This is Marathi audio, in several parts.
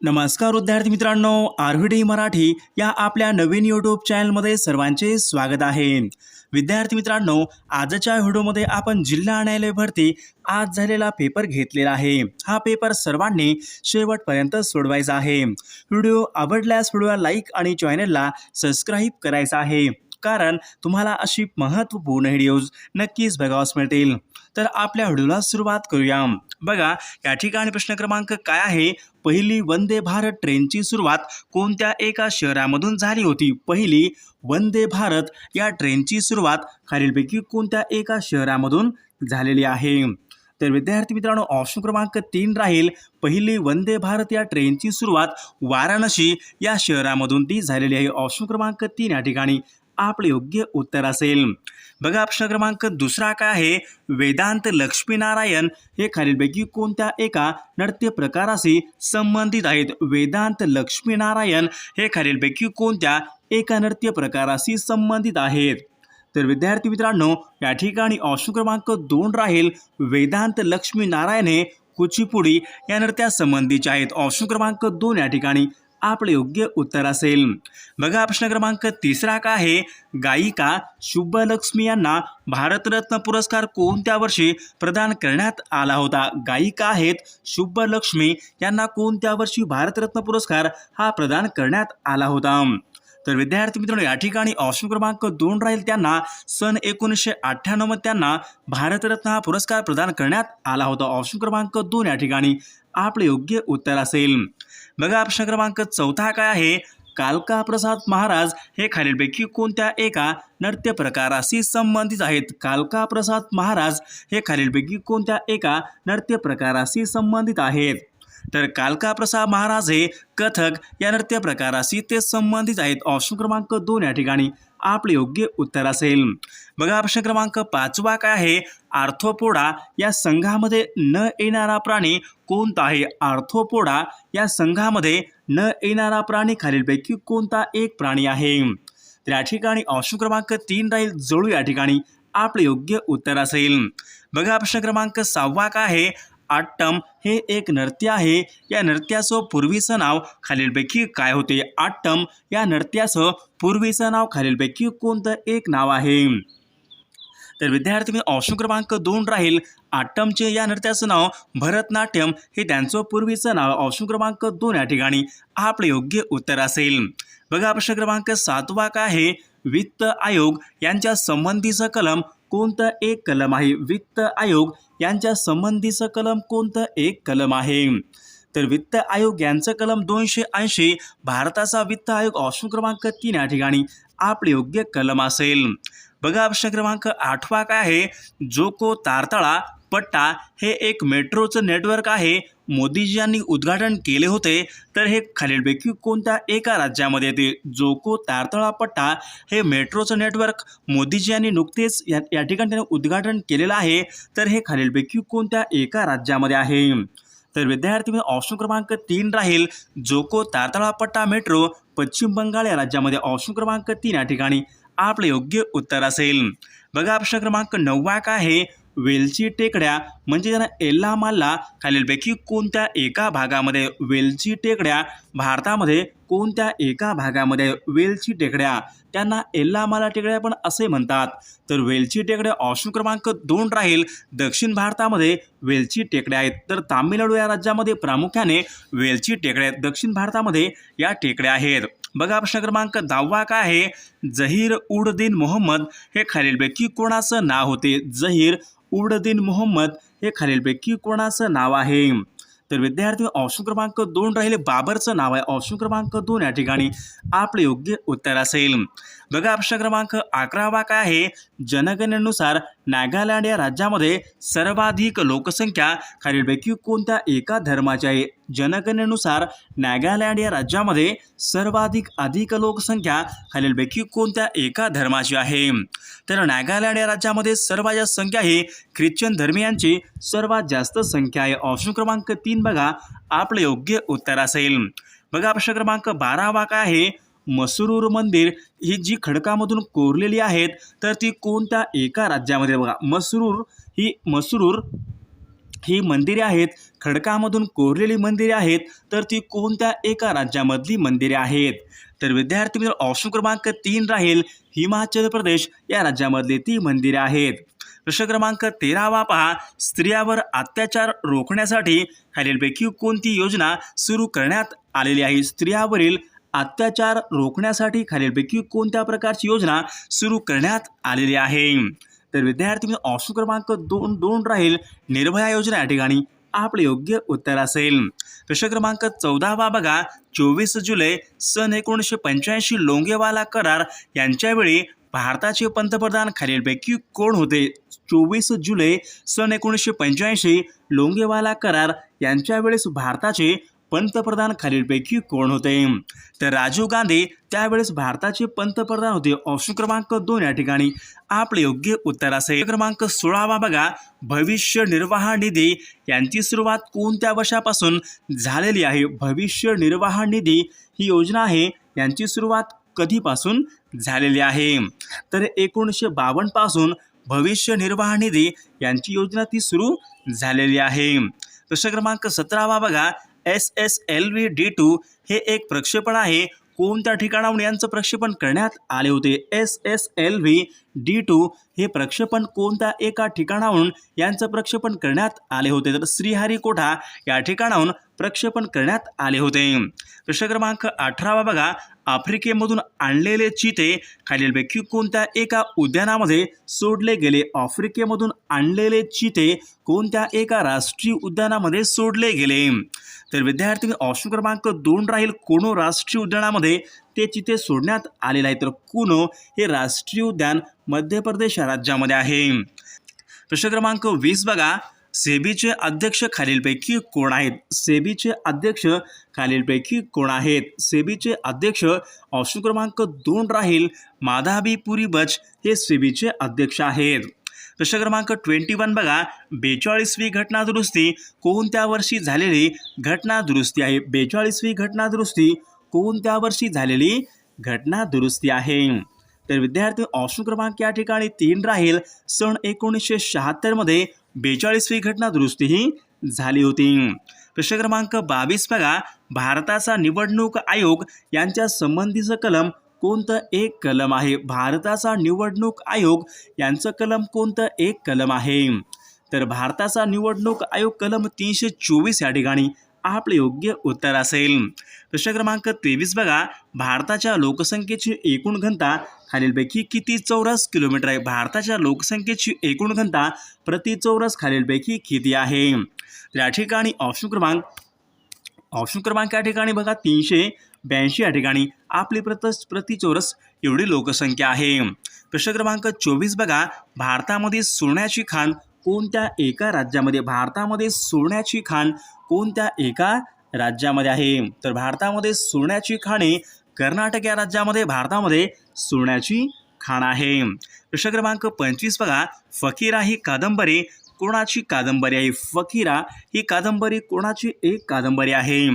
नमस्कार विद्यार्थी मित्रांनो आर व्ही डी मराठी या आपल्या नवीन यूट्यूब चॅनलमध्ये सर्वांचे स्वागत आहे. विद्यार्थी मित्रांनो आजच्या व्हिडिओमध्ये आपण जिल्हा न्यायालय भरती आज झालेला पेपर घेतलेला आहे. हा पेपर सर्वांनी शेवटपर्यंत सोडवायचा आहे. व्हिडिओ आवडल्यास व्हिडिओला लाईक आणि चॅनलला सबस्क्राईब करायचा आहे. कारण तुम्हाला अशी महत्त्वपूर्ण व्हिडिओज नक्कीच बघावास मिळतील. तर आपल्या व्हिडिओला सुरुवात करूया. बघा या ठिकाणी प्रश्न क्रमांक काय आहे? पहिली वंदे भारत ट्रेनची सुरुवात कोणत्या एका शहरामधून झाली होती? पहिली वंदे भारत या ट्रेनची सुरुवात खालीलपैकी कोणत्या एका शहरामधून झालेली आहे? तर विद्यार्थी मित्रांनो ऑप्शन क्रमांक तीन राहील. पहिली वंदे भारत या ट्रेनची सुरुवात वाराणसी या शहरामधून ती झालेली आहे. ऑप्शन क्रमांक तीन या ठिकाणी. आपले योग्य उत्तर असेल. बघा प्रश्न क्रमांक दुसरा काय आहे? वेदांत लक्ष्मीनारायण हे खालीलपैकी कोणत्या एका नृत्य प्रकाराशी संबंधित आहेत? वेदांत लक्ष्मीनारायण हे खालीलपैकी कोणत्या एका नृत्य प्रकाराशी संबंधित आहेत? तर विद्यार्थी मित्रांनो या ठिकाणी ऑप्शन क्रमांक दोन राहील. वेदांत लक्ष्मी नारायण हे कुचिपुडी या नृत्यासंबंधीचे आहेत. ऑप्शन क्रमांक दोन या ठिकाणी. आपले योग्य उत्तर असेल. बघा प्रश्न क्रमांक तिसरा का आहे? गायिका शुभलक्ष्मी यांना भारतरत्न पुरस्कार कोणत्या वर्षी प्रदान करण्यात आला होता? गायिका आहेत शुभलक्ष्मी यांना कोणत्या वर्षी भारतरत्न पुरस्कार हा प्रदान करण्यात आला होता? तर विद्यार्थी मित्रांनो या ठिकाणी ऑप्शन क्रमांक दोन राहील त्यांना. सन एकोणीसशे अठ्ठ्याण्णवमध्ये त्यांना भारतरत्न हा पुरस्कार प्रदान करण्यात आला होता. ऑप्शन क्रमांक दोन या ठिकाणी. आपले योग्य उत्तर असेल. बघा प्रश्न क्रमांक चौथा काय आहे? कालका प्रसाद महाराज हे खालीलपैकी कोणत्या एका नृत्य प्रकाराशी संबंधित आहेत? कालका प्रसाद महाराज हे खालीलपैकी कोणत्या एका नृत्य प्रकाराशी संबंधित आहेत? तर कालका प्रसाद महाराज हे कथक या नृत्य प्रकाराशी ते संबंधित आहेत. ऑप्शन क्रमांक दोन या ठिकाणी. आपले योग्य उत्तर असेल. बघा ऑप्शन क्रमांक पाचवा काय आहे? आर्थोपोडा या संघामध्ये न येणारा प्राणी कोणता आहे? आर्थोपोडा या संघामध्ये न येणारा प्राणी खालीलपैकी कोणता एक प्राणी आहे? तर या ठिकाणी ऑप्शन क्रमांक तीन राहील. जळू या ठिकाणी आपले योग्य उत्तर असेल. बघा प्रश्न क्रमांक सहावा काय आहे? आट्टम हे एक नृत्य आहे. या नृत्याचं पूर्वीचं नाव खालीलपैकी काय होते? आट्टम या नृत्याचं पूर्वीचं नाव खालीलपैकी कोणतं? एक नाव आहे. तर विद्यार्थी मी ऑप्शन क्रमांक दोन राहील. आट्टमचे या नृत्याचं नाव भरतनाट्यम. हे त्यांचं पूर्वीचं नाव ऑप्शन क्रमांक दोन या ठिकाणी आपले योग्य उत्तर असेल. बघा प्रश्न क्रमांक सातवा काय आहे? वित्त आयोग यांच्या संबंधीचं कलम कोणतं एक कलम आहे? वित्त आयोग यांच्या संबंधीचं कलम कोणतं एक कलम आहे? तर वित्त आयोग यांचं कलम दोनशे ऐंशी भारताचा वित्त आयोग ऑप्शन क्रमांक तीन या ठिकाणी आपले योग्य कलम असेल. बघा ऑप्शन क्रमांक आठवा काय आहे? जोको तारतळा पट्टा हे एक मेट्रोचं नेटवर्क आहे. मोदीजी यांनी उद्घाटन केले होते. तर हे खालीलपैकी कोणत्या एका राज्यामध्ये येते जोको तारतळा पट्टा हे मेट्रोचं नेटवर्क मोदीजी यांनी नुकतेच या या ठिकाणी त्याने उद्घाटन केलेलं आहे. तर हे खालीलपैकी कोणत्या एका राज्यामध्ये आहे? तर विद्यार्थी ऑप्शन क्रमांक तीन राहील. जोको तारतळा पट्टा मेट्रो पश्चिम बंगाल या राज्यामध्ये ऑप्शन क्रमांक तीन या ठिकाणी. आपले योग्य उत्तर असेल. बघा ऑप्शन क्रमांक नववा का आहे? वेलची टेकड्या म्हणजे त्यांना एल्ला खालीलपैकी कोणत्या एका भागामध्ये वेलची टेकड्या भारतामध्ये कोणत्या एका भागामध्ये वेलची टेकड्या त्यांना एल्लामाला टेकड्या पण असे म्हणतात. तर वेलची टेकड्या ऑप्शन क्रमांक दोन राहील. दक्षिण भारतामध्ये वेलची टेकड्या आहेत. तर तामिळनाडू या राज्यामध्ये प्रामुख्याने वेलची टेकड्या आहेत. दक्षिण भारतामध्ये या टेकड्या आहेत. बघा प्रश्न क्रमांक दहावा काय आहे? जहीर उड दिन मोहम्मद हे खालीलपैकी कोणाचं नाव होते? जहीर उड दिन मोहम्मद हे खालीलपैकी कोणाचं नाव आहे? तर विद्यार्थी ऑप्शन क्रमांक दोन राहिले बाबरचं नाव आहे. ऑप्शन क्रमांक दोन या ठिकाणी आपले योग्य उत्तर असेल. बघा प्रश्न क्रमांक अकरावा काय आहे? जनगणनेनुसार नागालँड या राज्यामध्ये सर्वाधिक लोकसंख्या खालीलपैकी कोणत्या एका धर्माची आहे? जनगणनेनुसार नागालँड या राज्यामध्ये सर्वाधिक अधिक लोकसंख्या खालीलपैकी कोणत्या एका धर्माची आहे? तर नागालँड या राज्यामध्ये सर्वात जास्त संख्या ही ख्रिश्चन धर्मियांची. सर्वात जास्त संख्या आहे. ऑप्शन क्रमांक तीन बघा. आपलं योग्य उत्तर असेल. बघा प्रश्न क्रमांक बारावा काय आहे? मसरूर मंदिर ही जी खडकामधून कोरलेली आहेत तर ती कोणत्या एका राज्यामध्ये बघा. मसरूर ही मसरूर ही मंदिरे आहेत खडकामधून कोरलेली मंदिरे आहेत तर ती कोणत्या एका राज्यामधली मंदिरे आहेत? तर विद्यार्थी मित्र ऑप्शन क्रमांक तीन राहील हिमाचल प्रदेश या राज्यामधली ती मंदिरे आहेत. प्रश्न क्रमांक तेरावा पहा. स्त्रियावर अत्याचार रोखण्यासाठी खालीलपैकी कोणती योजना सुरू करण्यात आलेली आहे? स्त्रियावरील अत्याचार रोखण्यासाठी खालीलपैकी कोणत्या प्रकारची योजना सुरू करण्यात आलेली आहे? तर विद्यार्थी ऑप्शन क्रमांक दोन दोन राहील. निर्भया योजना या ठिकाणी आपले योग्य उत्तर असेल. प्रश्न क्रमांक चौदावा बघा. चोवीस जुलै सन एकोणीसशे पंच्याऐंशी लोंगेवाला करार. यांच्यावेळी भारताचे पंतप्रधान खालीलपैकी कोण होते? चोवीस जुलै सन एकोणीसशे पंच्याऐंशी लोंगेवाला करार. यांच्यावेळेस भारताचे पंतप्रधान खालीलपैकी कोण होते? तर राजीव गांधी त्यावेळेस भारताचे पंतप्रधान होते ऑप्शन क्रमांक दोन या ठिकाणी. आपले योग्य उत्तर असेल. क्रमांक सोळावा बघा. भविष्य निर्वाह निधी. यांची सुरुवात कोणत्या वर्षापासून झालेली आहे? भविष्य निर्वाह निधी ही योजना आहे. यांची सुरुवात कधीपासून झालेली आहे? तर एकोणीसशे बावन्नपासून भविष्य निर्वाह निधी यांची योजना ती सुरू झालेली आहे. प्रश्न क्रमांक सतरावा बघा. S S L V D two हे एक प्रक्षेपण आहे. कोणत्या ठिकाणाहून यांचं प्रक्षेपण करण्यात आले होते? S S L V D two हे प्रक्षेपण कोणत्या एका ठिकाणाहून यांचं प्रक्षेपण करण्यात आले होते? तर श्रीहरिकोठा या ठिकाणाहून प्रक्षेपण करण्यात आले होते. प्रश्न क्रमांक अठरावा बघा. आफ्रिकेमधून आणलेले चिते खालीलपैकी कोणत्या एका उद्यानामध्ये सोडले गेले? आफ्रिकेमधून आणलेले चिते कोणत्या एका राष्ट्रीय उद्यानामध्ये सोडले गेले? तर विद्यार्थी ऑप्शन क्रमांक दोन राहील कोणो राष्ट्रीय उद्यानामध्ये. ते चिते सोडण्यात आलेलं आहे. तर कुनो हे राष्ट्रीय उद्यान मध्य प्रदेश राज्यामध्ये आहे. प्रश्न क्रमांक वीस बघा. सेबीचे अध्यक्ष खालीलपैकी कोण आहेत? सेबीचे अध्यक्ष खालीलपैकी कोण आहेत? सेबीचे अध्यक्ष ऑप्शन क्रमांक दोन राहील माधाबी पुरी बच. हे सेबीचे अध्यक्ष आहेत. प्रश्न क्रमांक ट्वेंटी वन बघा. बेचाळीसवी घटना दुरुस्ती कोणत्या वर्षी झालेली घटना दुरुस्ती आहे? बेचाळीसवी घटना दुरुस्ती कोणत्या वर्षी झालेली घटना दुरुस्ती आहे? तर विद्यार्थी ऑप्शन क्रमांक या ठिकाणी तीन राहील. सन एकोणीसशे शहात्तरमध्ये बेचाळीसवी घटना दुरुस्ती ही झाली होती. प्रश्न क्रमांक बावीस बघा. भारताचा निवडणूक आयोग यांच्या संबंधीचं कलम कोणतं एक कलम आहे? भारताचा निवडणूक आयोग यांचं कलम कोणतं एक कलम आहे? तर भारताचा निवडणूक आयोग कलम तीनशे चोवीस या ठिकाणी आपले योग्य उत्तर असेल. प्रश्न क्रमांक तेवीस बघा. भारताच्या लोकसंख्येची एकूण घनता खालीलपैकी किती चौरस किलोमीटर आहे? भारताच्या लोकसंख्येची एकूण घनता प्रति चौरस खालीलपैकी किती आहे? तर या ठिकाणी ऑप्शन क्रमांक ऑप्शन क्रमांक या ठिकाणी बघा तीनशे ब्याऐंशी या ठिकाणी. आपली प्रत प्रति चौरस एवढी लोकसंख्या आहे. प्रश्न क्रमांक चोवीस बघा. भारतामध्ये सोन्याची खाण कोणत्या एका राज्यामध्ये भारतामध्ये सोन्याची खाण कोणत्या एका राज्यामध्ये आहे? तर भारतामध्ये सोन्याची खाणे कर्नाटक या राज्यामध्ये भारतामध्ये सोन्याची खाण आहे. प्रश्न क्रमांक पंचवीस बघा. फकीरा ही कादंबरी कोणाची कादंबरी आहे? फकीरा ही कादंबरी कोणाची? एक कादंबरी आहे.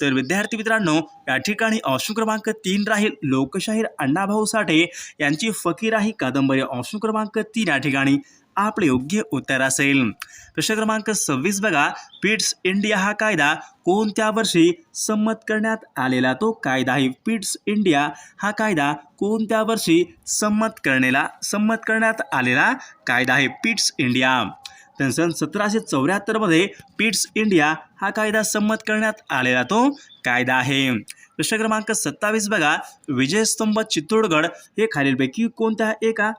तर विद्यार्थी मित्रांनो या ठिकाणी ऑप्शन क्रमांक तीन राहील. लोकशाहीर अण्णाभाऊ साठे यांची फकीर ही कादंबरी. ऑप्शन क्रमांक तीन या ठिकाणी आपले योग्य उत्तर असेल. प्रश्न क्रमांक सव्वीस बघा. पिट्स इंडिया हा कायदा कोणत्या वर्षी संमत करण्यात आलेला तो कायदा आहे? पिट्स इंडिया हा कायदा कोणत्या वर्षी संमत करण्याला संमत करण्यात आलेला कायदा आहे? Pitt's India. तर सन सतराशे चौऱ्याहत्तरमध्ये पिट्स इंडिया हा कायदा संमत करण्यात आलेला तो कायदा आहे. प्रश्न क्रमांक सत्तावीस बघा. विजयस्तंभ चित्तोडगड हे खालीलपैकी कोणत्या एका?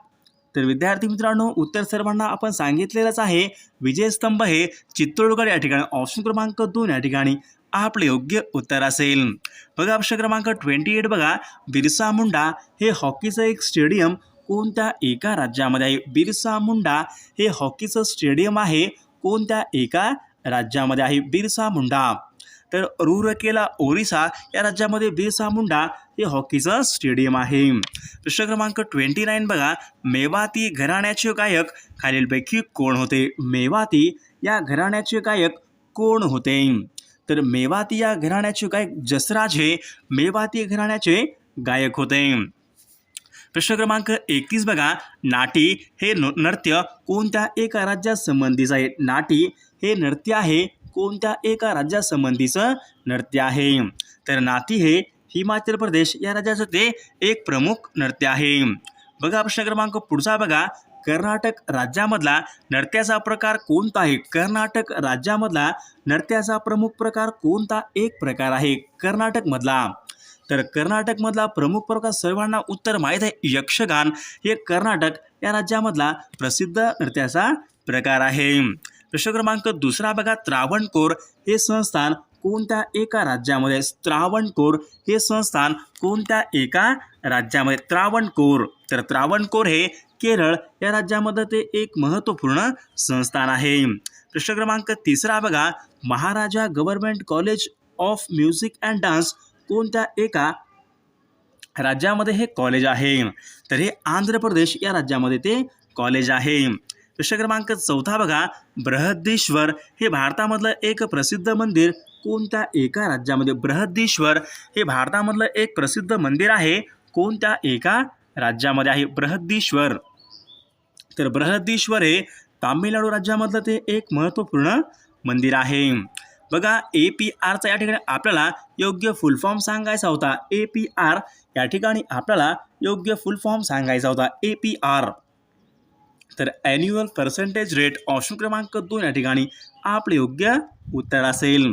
तर विद्यार्थी मित्रांनो उत्तर सर्वांना आपण सांगितलेलंच आहे. विजयस्तंभ हे चित्तोडगड या ठिकाणी ऑप्शन क्रमांक दोन या ठिकाणी आपले योग्य उत्तर असेल. बघा प्रश्न क्रमांक ट्वेंटी एट बघा. बिरसा मुंडा हे हॉकीचं एक स्टेडियम कोणत्या एका राज्यामध्ये आहे? बिरसा मुंडा हे हॉकीचं स्टेडियम आहे. कोणत्या एका राज्यामध्ये आहे? बिरसा मुंडा. तर रुरकेला ओरिसा या राज्यामध्ये बिरसा मुंडा हे हॉकीचं स्टेडियम आहे. प्रश्न क्रमांक ट्वेंटी नाईन बघा. मेवाती घराण्याचे गायक खालीलपैकी कोण होते? मेवाती या घराण्याचे गायक कोण होते? तर मेवाती या घराण्याचे गायक जसराज हे मेवाती घराण्याचे गायक होते. प्रश्न क्रमांक एकतीस बघा. नाटी हे नो नृत्य कोणत्या एका राज्यासंबंधीचं आहे? नाटी हे नृत्य आहे कोणत्या एका राज्यासंबंधीचं नृत्य आहे? तर नाती हे हिमाचल प्रदेश या राज्याचं ते एक प्रमुख नृत्य आहे. बघा प्रश्न क्रमांक पुढचा बघा. कर्नाटक राज्यामधला नृत्याचा प्रकार कोणता आहे? कर्नाटक राज्यामधला नृत्याचा प्रमुख प्रकार कोणता? एक प्रकार आहे कर्नाटकमधला. तर कर्नाटकमधला प्रमुख प्रकार सर्वांना उत्तर माहीत आहे. यक्षगान हे कर्नाटक या राज्यामधला प्रसिद्ध नृत्याचा प्रकार आहे. प्रश्न क्रमांक दुसरा बघा. त्रावणकोर हे संस्थान कोणत्या एका राज्यामध्ये? त्रावणकोर हे संस्थान कोणत्या एका राज्यामध्ये? त्रावणकोर. तर त्रावणकोर हे केरळ या राज्यामध्ये ते एक महत्त्वपूर्ण संस्थान आहे. प्रश्न क्रमांक तिसरा बघा. Maharaja government college of music and dance कोणत्या एका राज्यामध्ये हे कॉलेज आहे? तर हे आंध्र प्रदेश या राज्यामध्ये ते कॉलेज आहे. प्रश्न क्रमांक चौथा बघा. बृहद्देश्वर हे भारतामधलं एक प्रसिद्ध मंदिर कोणत्या एका राज्यामध्ये? बृहद्देश्वर हे भारतामधलं एक प्रसिद्ध मंदिर आहे. कोणत्या एका राज्यामध्ये आहे? बृहद्देश्वर तर बृहद्देश्वर हे तामिळनाडू राज्यामधलं ते एक महत्त्वपूर्ण मंदिर आहे. बघा ए पी आरचा या ठिकाणी आपल्याला योग्य फुल फॉर्म सांगायचा होता. ए पी आर या ठिकाणी आपल्याला योग्य फुल फॉर्म सांगायचा होता. ए पी आर तर ॲन्युअल पर्सेंटेज रेट ऑप्शन क्रमांक दोन या ठिकाणी आपले योग्य उत्तर असेल.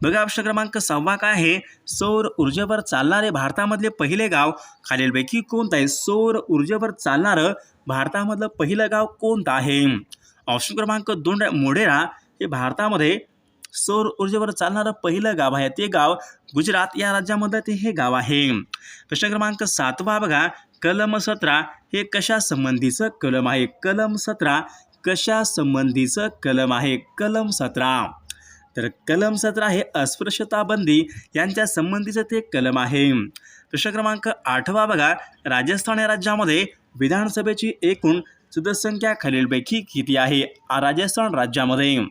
बघा ऑप्शन क्रमांक सहावा काय आहे? सौर ऊर्जेवर चालणारे भारतामधले पहिले गाव खालीलपैकी कोणतं आहे? सौर ऊर्जेवर चालणारं भारतामधलं पहिलं गाव कोणतं आहे? ऑप्शन क्रमांक दोन मोढेरा हे भारतामध्ये सौर ऊर्जेवर चालणारं पहिलं गाव आहे. ते गाव गुजरात या राज्यामध्ये ते हे गाव आहे. प्रश्न क्रमांक सातवा बघा. कलम सतरा हे कशा संबंधीचं कलम आहे? कलम सतरा कशा संबंधीचं कलम आहे? कलम सतरा. तर कलम सतरा हे अस्पृश्यता बंदी यांच्या संबंधीचं ते कलम आहे. प्रश्न क्रमांक आठवा बघा. राजस्थान या राज्यामध्ये विधानसभेची एकूण सदस्यसंख्या खालीलपैकी किती आहे? राजस्थान राज्यामध्ये.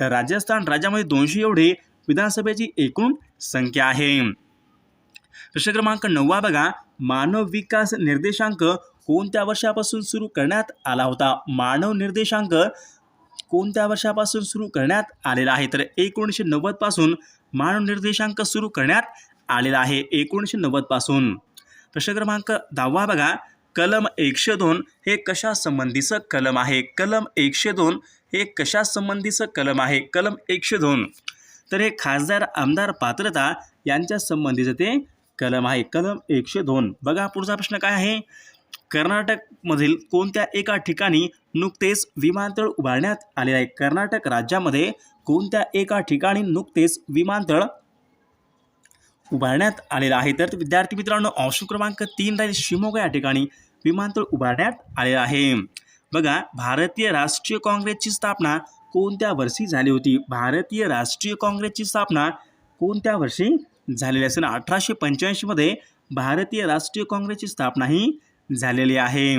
तर राजस्थान राज्यामध्ये दोनशे एवढे विधानसभेची एकूण संख्या आहे. प्रश्न क्रमांक नववा बघा. मानव विकास निर्देशांक कोणत्या वर्षापासून सुरू करण्यात आला होता? मानव निर्देशांक कोणत्या वर्षापासून सुरू करण्यात आलेला आहे? तर एकोणीसशे नव्वदपासून मानव निर्देशांक सुरू करण्यात आलेला आहे. एकोणीसशे नव्वदपासून प्रश्न क्रमांक दहावा बघा. कलम एकशे दोन हे कशासंबंधीचं कलम आहे? कलम एकशे दोन हे कशासंबंधीचं कलम आहे? कलम एकशे दोन. तर हे खासदार आमदार पात्रता यांच्या संबंधीचं ते कलम आहे. कलम एकशे दोन. बघा पुढचा प्रश्न काय आहे? कर्नाटकमधील कोणत्या एका ठिकाणी नुकतेच विमानतळ उभारण्यात आले आहे? कर्नाटक राज्यामध्ये कोणत्या एका ठिकाणी नुकतेच विमानतळ उभारण्यात आलेलं आहे. तर विद्यार्थी मित्रांनो ऑप्शन क्रमांक तीन राहील शिमोगा या ठिकाणी विमानतळ उभारण्यात आलेलं आहे. बघा भारतीय राष्ट्रीय काँग्रेसची स्थापना कोणत्या वर्षी झाली होती? भारतीय राष्ट्रीय काँग्रेसची स्थापना कोणत्या वर्षी झालेली असेल? अठराशे पंच्याऐंशीमध्ये भारतीय राष्ट्रीय काँग्रेसची स्थापना ही झालेली आहे.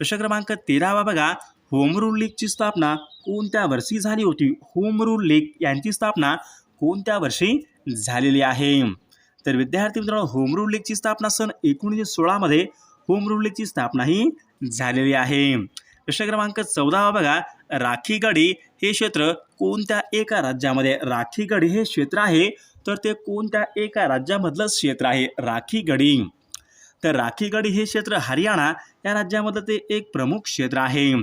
प्रश्न क्रमांक तेरावा बघा. होम रूल लीगची स्थापना कोणत्या वर्षी झाली होती? होम रूल लीग यांची स्थापना कोणत्या वर्षी झालेली आहे? तर विद्यार्थी मित्रांनो होम रूल लीगची स्थापना सन एकोणीसशे सोळामध्ये होम रूल लीगची स्थापना ही झालेली आहे. प्रश्न क्रमांक चौदावा बघा. राखीगडी हे क्षेत्र कोणत्या एका राज्यामध्ये राखीगडी हे क्षेत्र आहे? तर ते कोणत्या एका राज्यामधलं क्षेत्र आहे? राखीगडी. तर राखीगडी हे क्षेत्र हरियाणा या राज्यामधलं ते एक प्रमुख क्षेत्र आहे.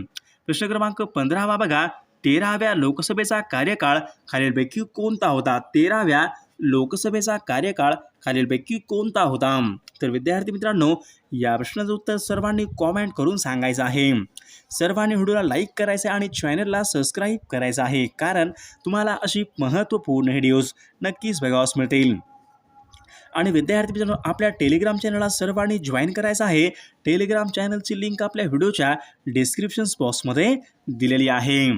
प्रश्न क्रमांक पंधरावा बघा. तेराव्या लोकसभेचा कार्यकाळ खालीलपैकी कोणता होता? तेराव्या लोकसभेचा कार्यकाळ खालीलपैकी कोणता होता? तर विद्यार्थी मित्रांनो या प्रश्नाचं उत्तर सर्वांनी कॉमेंट करून सांगायचं आहे. सर्वांनी व्हिडिओला लाईक करायचं आहे आणि चॅनलला सबस्क्राईब करायचं आहे. कारण तुम्हाला अशी महत्त्वपूर्ण व्हिडिओज नक्कीच बघावास मिळतील. आणि विद्यार्थी मित्रांनो आपल्या टेलिग्राम चॅनलला सर्वांनी जॉईन करायचं आहे. टेलिग्राम चॅनलची लिंक आपल्या व्हिडिओच्या डिस्क्रिप्शन बॉक्समध्ये दिलेली आहे.